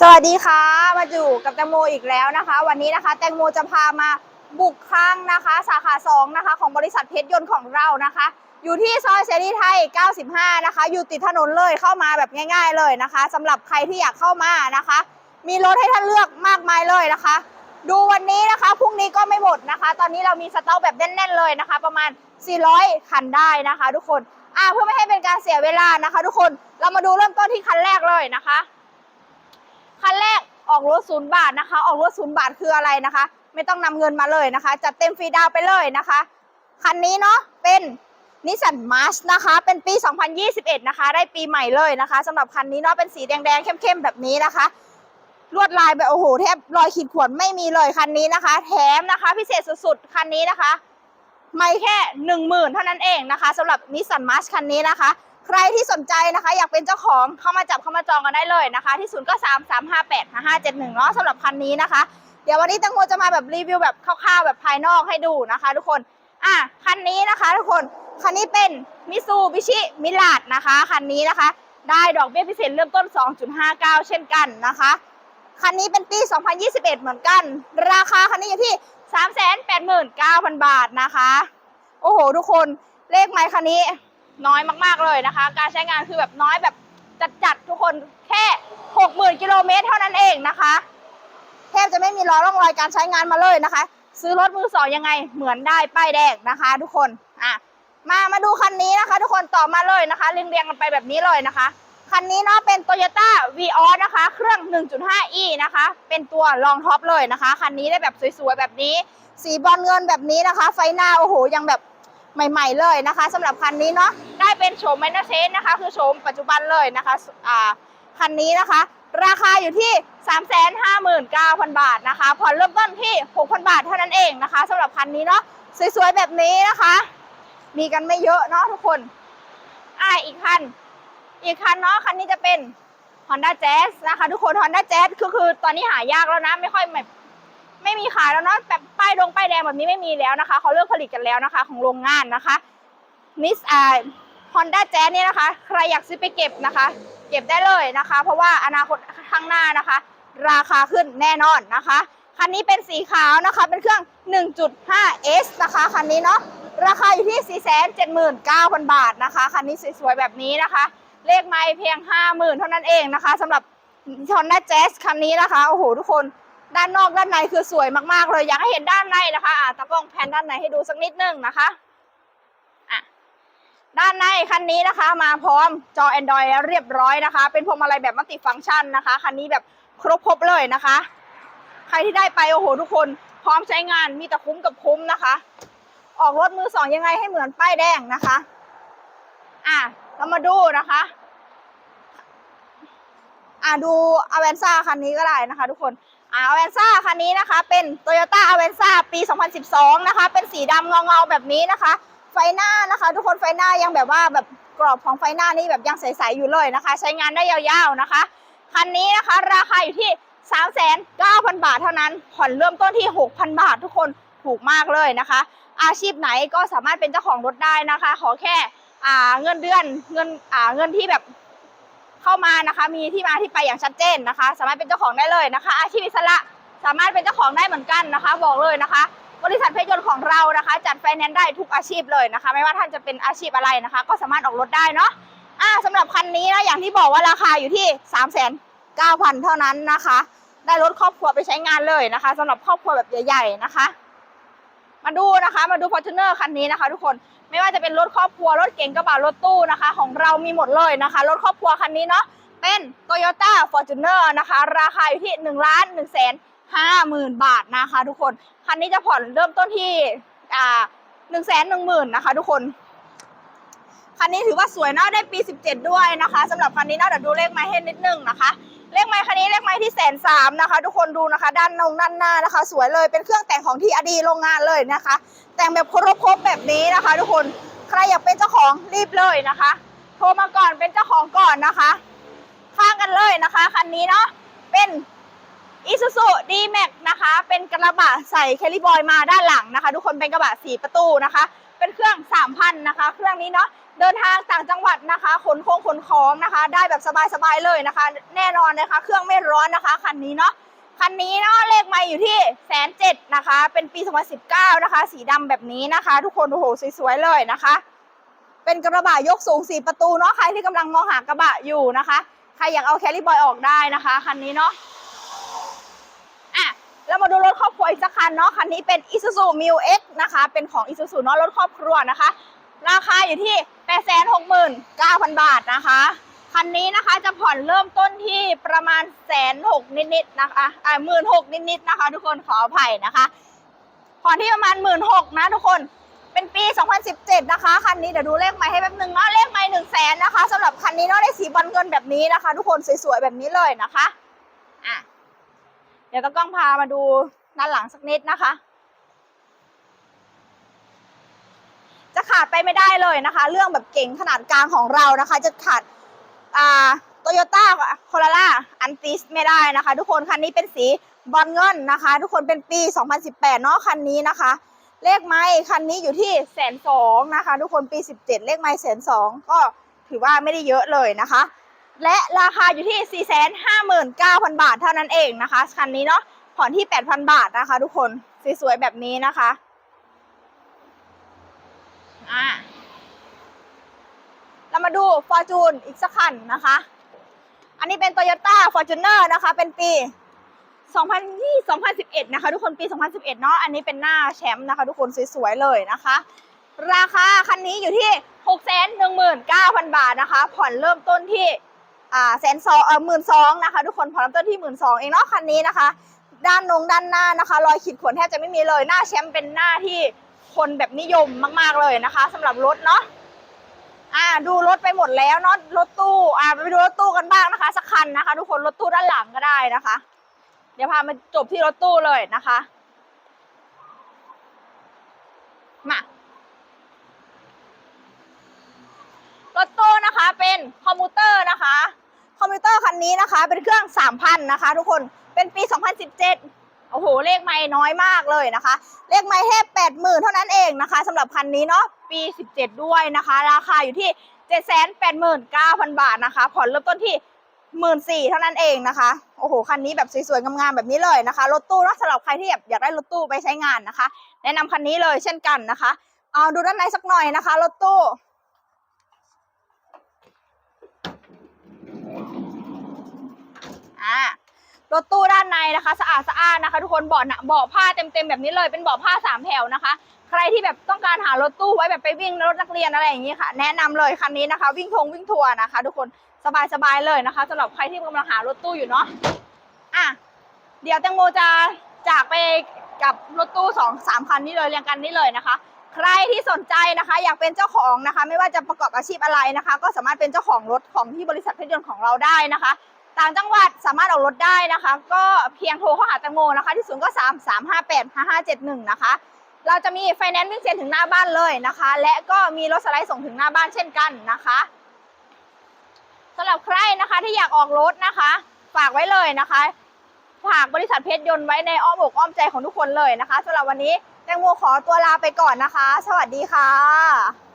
สวัสดีค่ะ มาอยู่กับแตงโมอีกแล้วนะคะ วันนี้นะคะ แตงโมจะพามาบุกครั้งนะคะ สาขา2นะคะของบริษัทเพชรยนต์ของเรานะคะ อยู่ที่ซอยเสรีไทย 95 นะคะ อยู่ติดถนนเลยเข้ามาแบบง่าย ๆเลยนะคะสำหรับใครที่อยากเข้ามานะคะ มีรถให้ท่านเลือกมากมายเลยนะคะ ดูวันนี้นะคะพรุ่งนี้ก็ไม่หมดนะคะ ตอนนี้เรามีสต็อกแบบแน่นๆเลยนะคะ ประมาณ 400 คันได้นะคะ ทุกคนอ่าเพื่อไม่ให้เป็นการเสียเวลานะคะ ทุกคนเรามาดูเริ่มต้นที่คันแรกเลยนะคะ คันแรกออกรถศูนย์บาทนะคะ ออกรถศูนย์บาทคืออะไรนะคะ ไม่ต้องนำเงินมาเลยนะคะ จัดเต็มฟรีดาวไปเลยนะคะ คันนี้เนาะเป็นนิสสันมาร์ชนะคะ เป็นปี 2021 นะคะ ได้ปีใหม่เลยนะคะสำหรับคันนี้เนาะเป็นสีแดงๆเข้มๆแบบนี้นะคะ ลวดลายแบบโอ้โหแทบรอยขีดข่วนไม่มีเลยคันนี้นะคะ แถมนะคะ พิเศษสุดๆคันนี้นะคะ ไม่แค่หนึ่งหมื่นเท่านั้นเองนะคะสำหรับนิสสันมาร์ชคันนี้นะคะ ใครที่สนใจนะคะ อยากเป็นเจ้าของเข้ามาจับเข้ามาจองกันได้เลยนะคะ ที่ศูนย์ก็สามสามห้าแปดห้าเจ็ดหนึ่งเนาะสำหรับคันนี้นะคะ เดี๋ยววันนี้ตังโมจะมาแบบรีวิวแบบคร่าวๆแบบภายนอกให้ดูนะคะ ทุกคนอะคันนี้นะคะ ทุกคนคันนี้เป็นมิซูบิชิมิลาดนะคะคันนี้นะคะ ได้ดอกเบี้ยพิเศษเริ่มต้น 2.59 เช่นกันนะคะคันนี้เป็นปี 2021 เหมือนกัน ราคาคันนี้อยู่ที่ 389,000 บาทนะคะ โอ้โห ทุกคน เลขไม้คันนี้ น้อยมากๆเลยนะคะ การใช้งานคือแบบน้อยแบบจัดๆทุกคนแค่ 60,000กิโลเมตรเท่านั้นเองนะคะแทบจะไม่มีล้อร่องรอยการใช้งานมาเลยนะคะ ซื้อรถมือสองยังไงเหมือนได้ป้ายแดงนะคะ ทุกคนอะมามาดูคันนี้นะคะ ทุกคนต่อมาเลยนะคะเรียงเรียงๆกันไปแบบนี้เลยนะคะคันนี้เนาะเป็น Toyota v ีออนะคะ เครื่อง 1.5e นะคะ เป็นตัวรองท็อปเลยนะคะ คันนี้ได้แบบสวยๆ แบบนี้ สีบอลเงินแบบนี้นะคะ ไฟหน้า โอ้โห ยังแบบ ใหม่ๆเลยนะคะสำหรับคันนี้เนาะได้เป็นโฉมแมนเทสนะคะ คือโฉมปัจจุบันเลยนะคะอ่าคันนี้นะคะ ราคาอยู่ที่ 359,000 บาทนะคะผ่อนเริ่มต้นที่ 6,000 บาทเท่านั้นเองนะคะสำหรับคันนี้เนาะสวยๆแบบนี้นะคะ มีกันไม่เยอะเนาะทุกคนอ่าอีกคัน อีกคันเนาะคันนี้จะเป็น Honda Jazz นะคะ ทุกคน Honda Jazz คือคือตอนนี้หายากแล้วนะ ไม่ค่อยแบบ ไม่มีขายแล้วเนาะแบบป้ายดงป้ายแดงแบบนี้ไม่มีแล้วนะคะเขาเลิกผลิตกันแล้วนะคะ ของโรงงานนะคะนิสอ่า Honda Jazz เนี่ยนะคะ ใครอยากซื้อไปเก็บนะคะ เก็บได้เลยนะคะ เพราะว่าอนาคตข้างหน้านะคะ ราคาขึ้นแน่นอนนะคะคันนี้เป็นสีขาวนะคะ เป็นเครื่อง 1.5S นะคะคันนี้เนาะราคาอยู่ที่ 479,000 บาทนะคะคันนี้สวยๆแบบนี้นะคะ เลขไม่เพียง 50,000 เท่านั้นเองนะคะสำหรับ Honda Jazz คันนี้นะคะโอ้โหทุกคน ด้านนอกด้านในคือสวยมากๆเลยอยากให้เห็นด้านในนะคะอะตากล้องแพนด้านในให้ดูสักนิดนึงนะคะอะด้านในคันนี้นะคะ มาพร้อมจอ Android แล้วเรียบร้อยนะคะ เป็นพวงมาลัยแบบมัลติฟังก์ชันนะคะคันนี้แบบครบๆเลยนะคะ ใครที่ได้ไปโอ้โหทุกคนพร้อมใช้งานมีแต่คุ้มกับคุ้มนะคะ ออกรถมือสองยังไงให้เหมือนป้ายแดงนะคะอะเรามาดูนะคะอะดูอเวนซ่าคันนี้ก็ได้นะคะ ทุกคน อ่าอเวนซ่าคันนี้นะคะ เป็น Toyota a v e n z a ปี 2012 นะคะ เป็นสีดำเงาๆแบบนี้นะคะ ไฟหน้านะคะ ทุกคนไฟหน้ายังแบบว่าแบบกรอบของไฟหน้านี่แบบยังใสๆอยู่เลยนะคะ ใช้งานได้ยาวๆนะคะ คันนี้นะคะราคาอยู่ที่ 3,900 บาทเท่านั้น ผ่อนเริ่มต้นที่ 6,000 บาททุกคนถูกมากเลยนะคะ อาชีพไหนก็สามารถเป็นเจ้าของรถได้นะคะ ขอแค่เงินเดือนเงินอ่าเงินที่แบบ เข้ามานะคะ มีที่มาที่ไปอย่างชัดเจนนะคะ สามารถเป็นเจ้าของได้เลยนะคะ อาชีพอิสระสามารถเป็นเจ้าของได้เหมือนกันนะคะ บอกเลยนะคะ บริษัทเพชรยนต์ของเรานะคะ จัดไฟแนนซ์ได้ทุกอาชีพเลยนะคะ ไม่ว่าท่านจะเป็นอาชีพอะไรนะคะ ก็สามารถออกรถได้เนาะอ่าสำหรับคันนี้นะอย่างที่บอกว่าราคาอยู่ที่ 3 9 0 0 0 เท่านั้นนะคะ ได้รถครอบครัวไปใช้งานเลยนะคะสำหรับครอบครัวแบบใหญ่ ๆ นะคะ มาดูนะคะ มาดู Fortuner คันนี้นะคะ ทุกคนไม่ว่าจะเป็นรถครอบครัวรถเก๋งกระบะรถตู้นะคะ ของเรามีหมดเลยนะคะ รถครอบครัวคันนี้เนาะเป็น Toyota Fortuner นะคะ ราคาอยู่ที่1ล้าน1แสน5หมื่นบาทนะคะ ทุกคนคันนี้จะผ่อนเริ่มต้นที่อ่า1แสน1หมื่นนะคะ ทุกคนคันนี้ถือว่าสวยเนาะได้ปี 17 ด้วยนะคะสำหรับคันนี้เนาะเดี๋ยวดูเลขไม้ให้นิดนึงนะคะ เลขไม้คันนี้เลขไม้ที่แสนสามนะคะ ทุกคนดูนะคะ ด้านนงด้านหน้านะคะ สวยเลยเป็นเครื่องแต่งของที่อดีโรงงานเลยนะคะ แต่งแบบครบๆแบบนี้นะคะ ทุกคนใครอยากเป็นเจ้าของรีบเลยนะคะ โทรมาก่อนเป็นเจ้าของก่อนนะคะ ข้างกันเลยนะคะคันนี้เนาะเป็นอีซูซูดีแม็กนะคะ เป็นกระบะใส่แคลิบอยมาด้านหลังนะคะ ทุกคนเป็นกระบะสีประตูนะคะ เป็นเครื่อง 3,000 นะคะ เครื่องนี้เนาะเดินทางต่างจังหวัดนะคะขนของขนของนะคะ ได้แบบสบายๆเลยนะคะ แน่นอนนะคะ เครื่องไม่ร้อนนะคะคันนี้เนาะคันนี้เนาะเลขไม่อยู่ที่แสนเจ็ดนะคะ เป็นปี 2019 นะคะ สีดำแบบนี้นะคะ ทุกคนโอ้โหสวยๆเลยนะคะ เป็นกระบะยกสูง4ประตูเนาะใครที่กำลังมองหากระบะอยู่นะคะ ใครอยากเอาแคลิบอยออกได้นะคะคันนี้เนาะะแล้วมาดูรถครอบครัวอีกสักคันเนาะคันนี้เป็น Isuzu m i l X นะคะ เป็นของ Isuzu เนาะรถครอบครัวนะคะ ราคาอยู่ที่ 869,000 บาทนะคะคันนี้นะคะจะผ่อนเริ่มต้นที่ประมาณแสนหกนิดๆนะคะอ่าหมื่นหกนิดๆนะคะ ทุกคนขออภัยนะคะ ผ่อนที่ประมาณหมื่นหกนะทุกคนเป็นปี 2017 นะคะคันนี้เดี๋ยวดูเลขไม้ให้แป๊บนึงเนาะเลขไม้หนึ่งแสนนะคะสำหรับคันนี้เนาะได้สีบอลเงินแบบนี้นะคะ ทุกคนสวยๆแบบนี้เลยนะคะอะ ดี๋ยวตากล้องพามาดูด้านหลังสักนิดนะคะ จะขาดไปไม่ได้เลยนะคะ เรื่องแบบเก่งขนาดกลางของเรานะคะ จะขาดอ่าโตโยต้าโคลาล่าอันติสไม่ได้นะคะ ทุกคนคันนี้เป็นสีบอลเงินนะคะ ทุกคนเป็นปี 2018 เนาะคันนี้นะคะ เลขไม้คันนี้อยู่ที่แสนสองนะคะ ทุกคนปี 17 เลขไม้แสนสองก็ถือว่าไม่ได้เยอะเลยนะคะ และราคาอยู่ที่ 459,000 บาทเท่านั้นเองนะคะ คันนี้เนาะ ผ่อนที่ 8,000 บาทนะคะ ทุกคน สวยๆแบบนี้นะคะ อ่าเรามาดู Fortune อีกสักคันนะคะ อันนี้เป็น Toyota Fortuner นะคะ เป็นปี 2020 2011 นะคะ ทุกคน ปี 2011 เนาะ อันนี้เป็นหน้าแชมป์นะคะ ทุกคน สวยๆ เลยนะคะ ราคาคันนี้อยู่ที่ 619,000 บาทนะคะ ผ่อนเริ่มต้นที่ อ่าแสนสองเออหมื่นสองนะคะ ทุกคนผ่อริ่มต้นที่หมื่นสองเองเนาะคันนี้นะคะ ด้านนงด้านหน้านะคะ รอยขีดข่วนแทบจะไม่มีเลยหน้าแชมป์เป็นหน้าที่คนแบบนิยมมาก ๆเลยนะคะสำหรับรถเนาะอ่าดูรถไปหมดแล้วเนาะรถตู้อ่าไปดูรถตู้กันบ้างนะคะสักคันนะคะ ทุกคนรถตู้ด้านหลังก็ได้นะคะ เดี๋ยวพามาจบที่รถตู้เลยนะคะมารถตู้นะคะเป็นคอมพิวเตอร์นะคะ อมพิวเตอร์คันนี้นะคะ เป็นเครื่อง 3,000 นะคะ ทุกคน เป็นปี 2017 โอ้โห เลขไม่น้อยมากเลยนะคะ เลขไม่แค่80,000 เท่านั้นเองนะคะสำหรับคันนี้เนาะ ปี 17 ด้วยนะคะ ราคาอยู่ที่ 789,000 บาทนะคะ ผ่อนเริ่มต้นที่หมื่นสี่เท่านั้นเองนะคะ โอ้โห คันนี้แบบสวยๆ งามๆ แบบนี้เลยนะคะ รถตู้นะสำหรับใครที่แบบอยากได้รถตู้ไปใช้งานนะคะ แนะนำคันนี้เลยเช่นกันนะคะ เอาดูด้านในสักหน่อยนะคะ รถตู้ อ่า รถตู้ด้านในนะคะ สะอาดสะอาดนะคะ ทุกคนเบาะหนะเบาะผ้าเต็มๆแบบนี้เลยเป็นเบาะผ้าสามแถวนะคะ ใครที่แบบต้องการหารถตู้ไว้แบบไปวิ่งรถนักเรียนอะไรอย่างนี้ค่ะ แนะนำเลยคันนี้นะคะ วิ่งทงวิ่งทัวร์นะคะ ทุกคนสบายๆเลยนะคะสำหรับใครที่กำลังหารถตู้อยู่เนาะอะเดี๋ยวแตงโมจะจากไปกับรถตู้สองสามคันนี้เลยเรียงกันนี้เลยนะคะ ใครที่สนใจนะคะ อยากเป็นเจ้าของนะคะ ไม่ว่าจะประกอบอาชีพอะไรนะคะ ก็สามารถเป็นเจ้าของรถของที่บริษัทเพชรยนต์ของเราได้นะคะ ต่างจังหวัดสามารถออกรถได้นะคะ ก็เพียงโทรเข้าหาแตงโมนะคะ ที่ศูนย์ก็สามสามห้าแปดห้าห้าเจ็ดหนึ่งนะคะ เราจะมีไฟแนนซ์วิ่งเซ็นถึงหน้าบ้านเลยนะคะ และก็มีรถสไลด์ส่งถึงหน้าบ้านเช่นกันนะคะสำหรับใครนะคะที่อยากออกรถนะคะ ฝากไว้เลยนะคะ ฝากบริษัทเพชรยนต์ไว้ในอ้อมอกอ้อมใจของทุกคนเลยนะคะสำหรับวันนี้แตงโมขอตัวลาไปก่อนนะคะ สวัสดีค่ะ